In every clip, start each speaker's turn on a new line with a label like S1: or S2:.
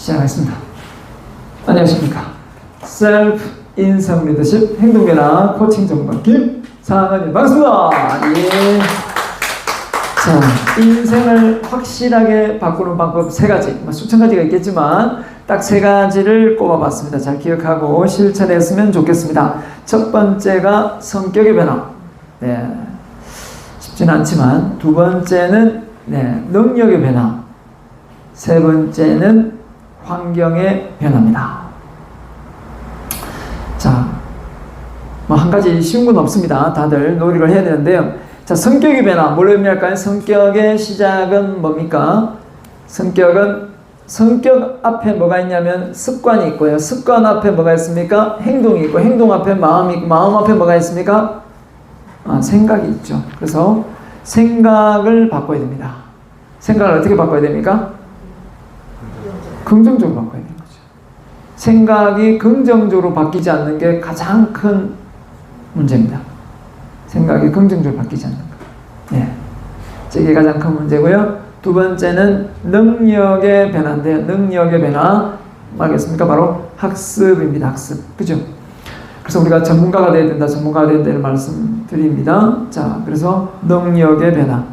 S1: 시작하겠습니다. 안녕하십니까. 셀프 인성 리더십 행동변화 코칭 전문 김상은입니다. 반갑습니다. 예. 자, 인생을 확실하게 바꾸는 방법 세 가지, 뭐 수천 가지가 있겠지만 딱 세 가지를 꼽아봤습니다. 잘 기억하고 실천했으면 좋겠습니다. 첫 번째가 성격의 변화. 네, 쉽지는 않지만 두 번째는 네, 능력의 변화. 세 번째는 환경의 변화입니다. 자, 뭐 한 가지 쉬운 건 없습니다. 다들 노력을 해야 되는데요. 자, 성격의 변화. 뭘 의미할까요? 성격의 시작은 뭡니까? 성격은 성격 앞에 뭐가 있냐면 습관이 있고요. 습관 앞에 뭐가 있습니까? 행동이 있고 행동 앞에 마음이 있고 마음 앞에 뭐가 있습니까? 아, 생각이 있죠. 그래서 생각을 바꿔야 됩니다. 생각을 어떻게 바꿔야 됩니까? 긍정적으로 바꿔야 되는 거죠. 생각이 긍정적으로 바뀌지 않는 게 가장 큰 문제입니다. 생각이 긍정적으로 바뀌지 않는 거. 네. 이게 가장 큰 문제고요. 두 번째는 능력의 변화인데 능력의 변화 뭐겠습니까? 바로 학습입니다. 학습. 그죠? 그래서 우리가 전문가가 돼야 된다. 전문가가 돼야 된다는 말씀 드립니다. 자, 그래서 능력의 변화.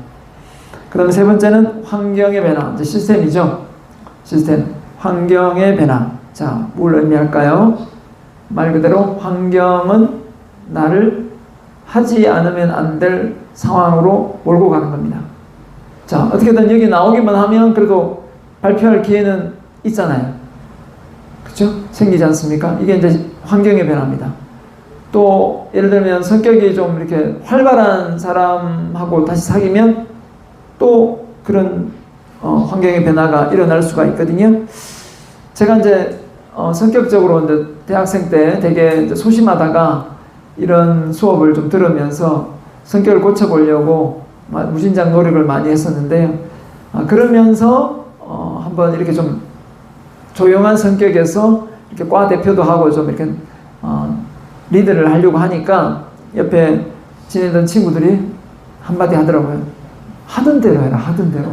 S1: 그 다음에 세 번째는 환경의 변화. 이제 시스템이죠. 시스템. 환경의 변화. 자, 뭘 의미할까요? 말 그대로 환경은 나를 하지 않으면 안 될 상황으로 몰고 가는 겁니다. 자, 어떻게든 여기 나오기만 하면 그래도 발표할 기회는 있잖아요. 그죠? 생기지 않습니까? 이게 이제 환경의 변화입니다. 또, 예를 들면 성격이 좀 이렇게 활발한 사람하고 다시 사귀면 또 그런 어, 환경의 변화가 일어날 수가 있거든요. 제가 이제 어, 성격적으로 이제 대학생 때 되게 소심하다가 이런 수업을 좀 들으면서 성격을 고쳐보려고 마- 무진장 노력을 많이 했었는데요. 아, 그러면서 어, 한번 이렇게 좀 조용한 성격에서 이렇게 과 대표도 하고 좀 이렇게 어, 리드를 하려고 하니까 옆에 지내던 친구들이 한마디 하더라고요. 하던 대로 해라, 하던 대로.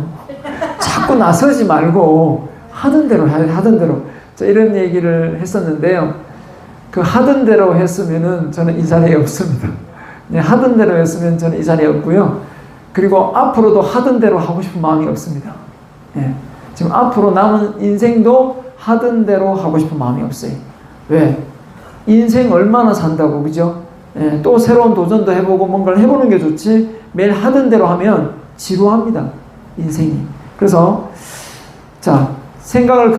S1: 자꾸 나서지 말고 하던 대로 해, 하던 대로. 자, 이런 얘기를 했었는데요. 그 하던 대로 했으면은 저는 이 자리에 없습니다. 네, 하던 대로 했으면 저는 이 자리에 없고요. 그리고 앞으로도 하던 대로 하고 싶은 마음이 없습니다. 예. 지금 앞으로 남은 인생도 하던 대로 하고 싶은 마음이 없어요. 왜? 인생 얼마나 산다고, 그죠? 예, 또 새로운 도전도 해보고 뭔가를 해보는 게 좋지, 매일 하던 대로 하면 지루합니다. 인생이. 그래서, 자, 생각을